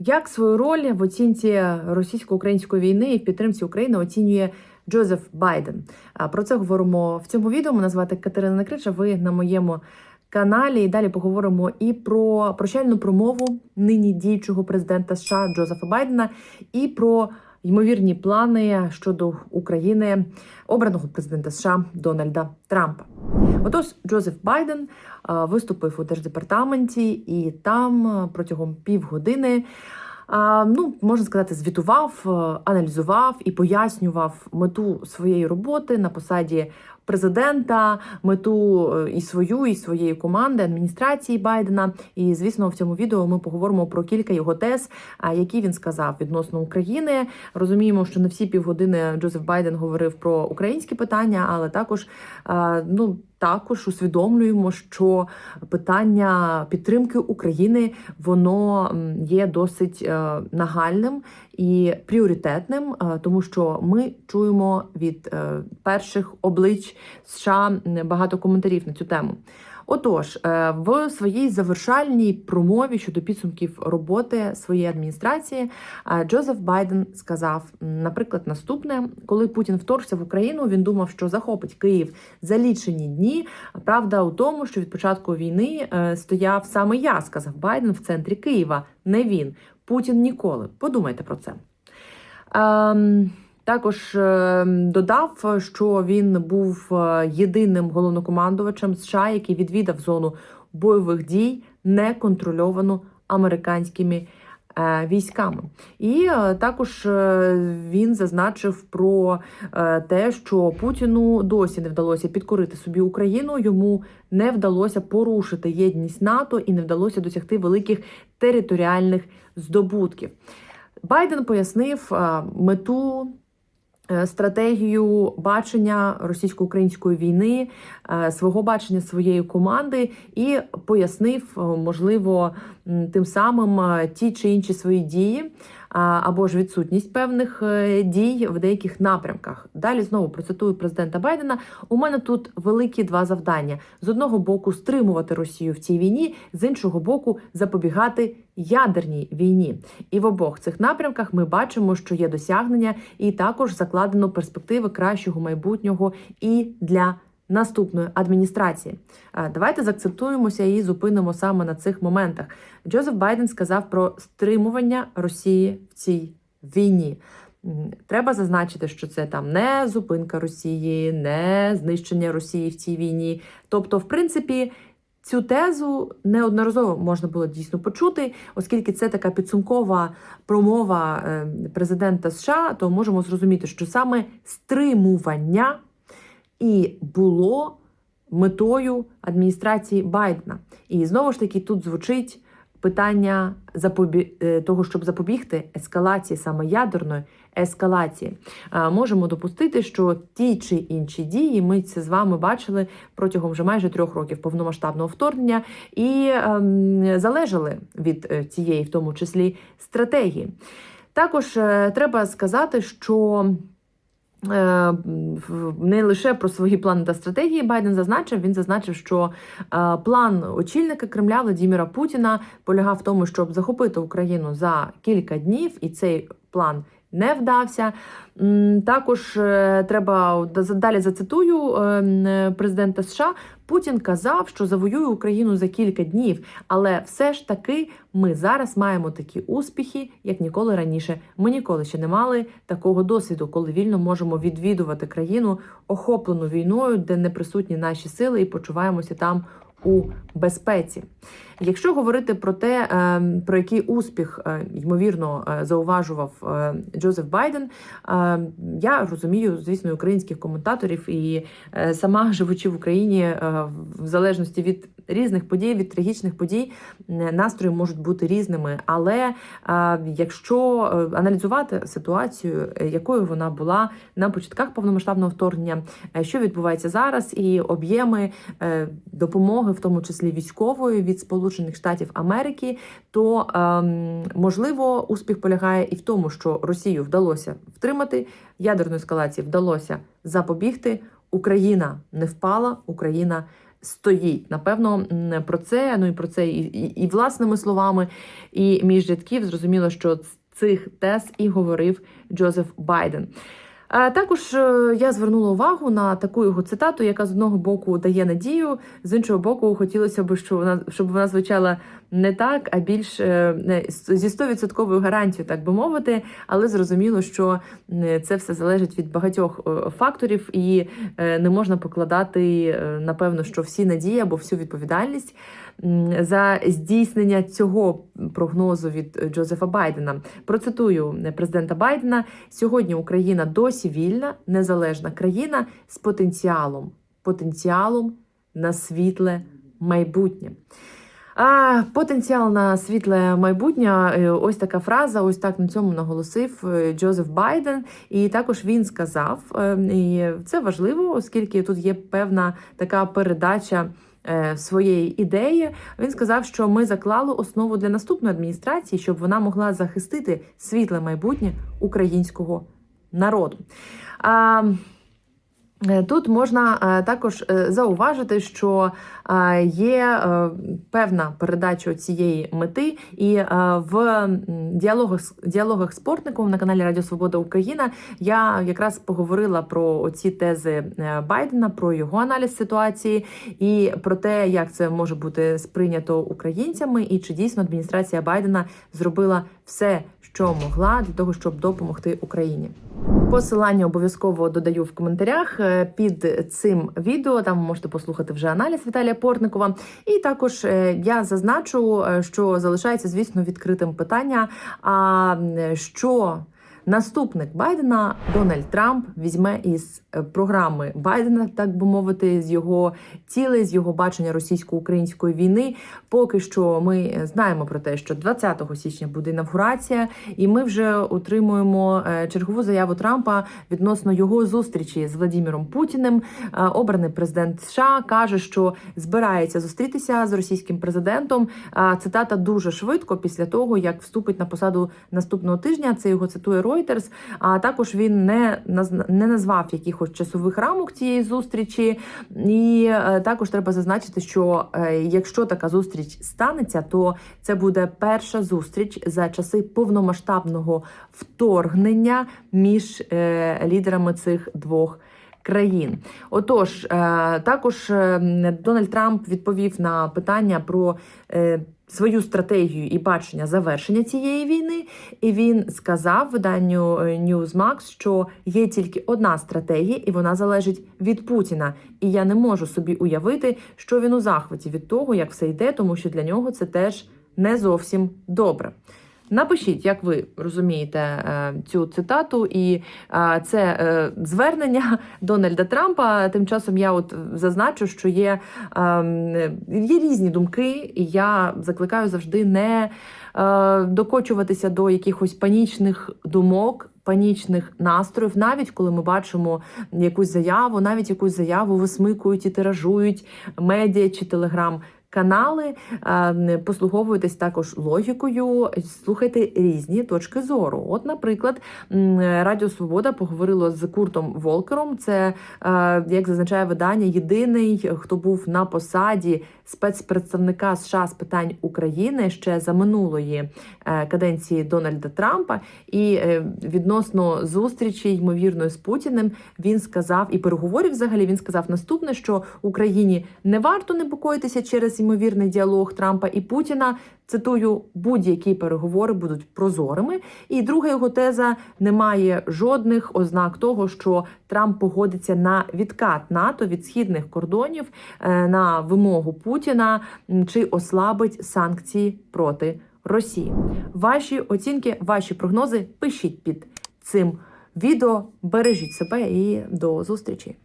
Як свою роль в оцінці російсько-української війни і в підтримці України оцінює Джозеф Байден? А Про це говоримо в цьому відео. Мене звати Катерина Накрича. Ви на моєму каналі. І далі поговоримо і про прощальну промову нині діючого президента США Джозефа Байдена, і про ймовірні плани щодо України обраного президента США Дональда Трампа. Отож, Джозеф Байден виступив у держдепартаменті, і там протягом півгодини. Ну, можна сказати, звітував, аналізував і пояснював мету своєї роботи на посаді президента, мету е, і свою, і своєї команди адміністрації Байдена. І звісно, в цьому відео ми поговоримо про кілька його тез, які він сказав відносно України. Розуміємо, що не всі півгодини Джозеф Байден говорив про українські питання, але також ну. Також усвідомлюємо, що питання підтримки України воно є досить е, нагальним і пріоритетним, е, тому що ми чуємо від е, перших облич США багато коментарів на цю тему. Отож, е, в своїй завершальній промові щодо підсумків роботи своєї адміністрації е, Джозеф Байден сказав, наприклад, наступне: коли Путін вторгся в Україну, він думав, що захопить Київ за лічені дні. Правда у тому, що від початку війни е, стояв саме я, сказав Байден в центрі Києва, не він. Путін ніколи. Подумайте про це. Ем, також е, додав, що він був е, єдиним головнокомандувачем США, який відвідав зону бойових дій, неконтрольовану американськими е, військами. І е, також він зазначив про те, що Путіну досі не вдалося підкорити собі Україну. Йому не вдалося порушити єдність НАТО і не вдалося досягти великих територіальних здобутків. Байден пояснив мету. Е, Стратегію бачення російсько-української війни, е, свого бачення своєї команди, і пояснив, е, можливо, тим самим ті чи інші свої дії або ж відсутність певних е, дій в деяких напрямках. Далі знову процитую президента Байдена. У мене тут великі два завдання: з одного боку стримувати Росію в цій війні, з іншого боку, запобігати ядерній війні. І в обох цих напрямках ми бачимо, що є досягнення, і також закладено перспективи кращого майбутнього і для. Наступної адміністрації Е, давайте заакцентуємося і зупинимо саме на цих моментах. Джозеф Байден сказав про стримування Росії в цій війні. Треба зазначити, що це там не зупинка Росії, не знищення Росії в цій війні. Тобто, в принципі, цю тезу неодноразово можна було дійсно почути, оскільки це така підсумкова промова е, президента США, то можемо зрозуміти, що саме стримування і було метою адміністрації Байдена. І знову ж таки тут звучить питання запобі... е, того, щоб запобігти ескалації саме ядерної ескалації. Можемо допустити, що ті чи інші дії ми це з вами бачили протягом вже майже трьох років повномасштабного вторгнення і ем, залежали від е, цієї, в тому числі, стратегії. Також е, треба сказати, що. Е, Не лише про свої плани та стратегії Байден зазначив. Він зазначив, що е, план очільника Кремля Владіміра Путіна полягав в тому, щоб захопити Україну за кілька днів, і цей план не вдався. Також е, треба далі зацитую е, президента США. Путін казав, що завоює Україну за кілька днів, але все ж таки ми зараз маємо такі успіхи, як ніколи раніше. Ми ніколи ще не мали такого досвіду, коли вільно можемо відвідувати країну, охоплену війною, де не присутні наші сили, і почуваємося там у безпеці. Якщо говорити про те, е, про який успіх е, ймовірно е, зауважував Джозеф Байден, я розумію, звісно, українських коментаторів і сама живучи в Україні, в залежності від різних подій, від трагічних подій, е, настрої можуть бути різними. Але е, якщо е, аналізувати ситуацію, якою вона була на початках повномасштабного вторгнення, що відбувається зараз, і об'єми допомоги, в тому числі військової, від Сполучених Штатів Америки, то ем, можливо успіх полягає і в тому, що Росію вдалося втримати, ядерної ескалації вдалося запобігти. Україна не впала, Україна стоїть. Напевно, про це, ну і про це і, і, і власними словами, і між рядків зрозуміло, що цих тез і говорив Джозеф Байден. Також е, я звернула увагу на таку його цитату, яка з одного боку дає надію, з іншого боку, хотілося б, щоб вона щоб вона звучала не так, а більш е, зі 100% гарантією, так би мовити. Але зрозуміло, що це все залежить від багатьох е, факторів, і е, не можна покладати напевно, що всі надії або всю відповідальність за здійснення цього прогнозу від Джозефа Байдена. Процитую президента Байдена: сьогодні Україна досі вільна, незалежна країна з потенціалом, потенціалом на світле майбутнє. А потенціал на світле майбутнє. е, Ось така фраза. Ось так на цьому наголосив е, Джозеф Байден. І також він сказав, е, і це важливо, оскільки тут є певна така передача. Своєї ідеї він сказав, що ми заклали основу для наступної адміністрації, щоб вона могла захистити світле майбутнє українського народу. А, Тут можна е, також е, зауважити, що е, є е, певна передача цієї мети, і е, в діалогах діалогах з портником на каналі Радіо Свобода Україна я якраз поговорила про ці тези е, Байдена, про його аналіз ситуації і про те, як це може бути сприйнято українцями, і чи дійсно адміністрація Байдена зробила все, що могла для того, щоб допомогти Україні. Посилання обов'язково додаю в коментарях е, під цим відео. Там ви можете послухати вже аналіз Віталія Портникова. І також е, я зазначу, е, що залишається, звісно, відкритим питання. А що наступник Байдена Дональд Трамп візьме із е, програми Байдена, так би мовити, з його цілей, з його бачення російсько-української війни. Поки що ми знаємо про те, що 20 січня буде інавгурація, і ми вже отримуємо е, чергову заяву Трампа відносно його зустрічі з Владіміром Путіним. Е, Обраний президент США каже, що збирається зустрітися з російським президентом. Е, Цитата дуже швидко після того, як вступить на посаду наступного тижня. Це його цитує Reuters. А також він не не назвав якихось часових рамок цієї зустрічі. І е, також треба зазначити, що е, якщо така зустріч станеться, то це буде перша зустріч за часи повномасштабного вторгнення між е, лідерами цих двох. Країн, отож, е, також е, Дональд Трамп відповів на питання про е, свою стратегію і бачення завершення цієї війни, і він сказав виданню Newsmax, що є тільки одна стратегія, і вона залежить від Путіна. І я не можу собі уявити, що він у захваті від того, як все йде, тому що для нього це теж не зовсім добре. Напишіть, як ви розумієте е, цю цитату, і е, це е, звернення Дональда Трампа. Тим часом я от зазначу, що є, ем, є різні думки, і я закликаю завжди не докочуватися до якихось панічних думок. Панічних настроїв, навіть коли ми бачимо якусь заяву, навіть якусь заяву висмикують і тиражують медіа чи телеграм канали. Послуговуйтесь також логікою, слухайте різні точки зору. От, наприклад, Радіо Свобода поговорило з Куртом Волкером. Це, як зазначає видання, єдиний, хто був на посаді спецпредставника США з питань України ще за минулої е, каденції Дональда Трампа. І е, відносно зустрічі ймовірної з Путіним він сказав і переговорів взагалі він сказав наступне, що Україні не варто непокоїтися через ймовірний діалог Трампа і Путіна. Цитую, будь-які переговори будуть прозорими. І друга його теза немає жодних ознак того, що Трамп погодиться на відкат НАТО від східних кордонів е, на вимогу Путіна чи ослабить санкції проти Росії. Ваші оцінки, ваші прогнози пишіть під цим відео. Бережіть себе і до зустрічі.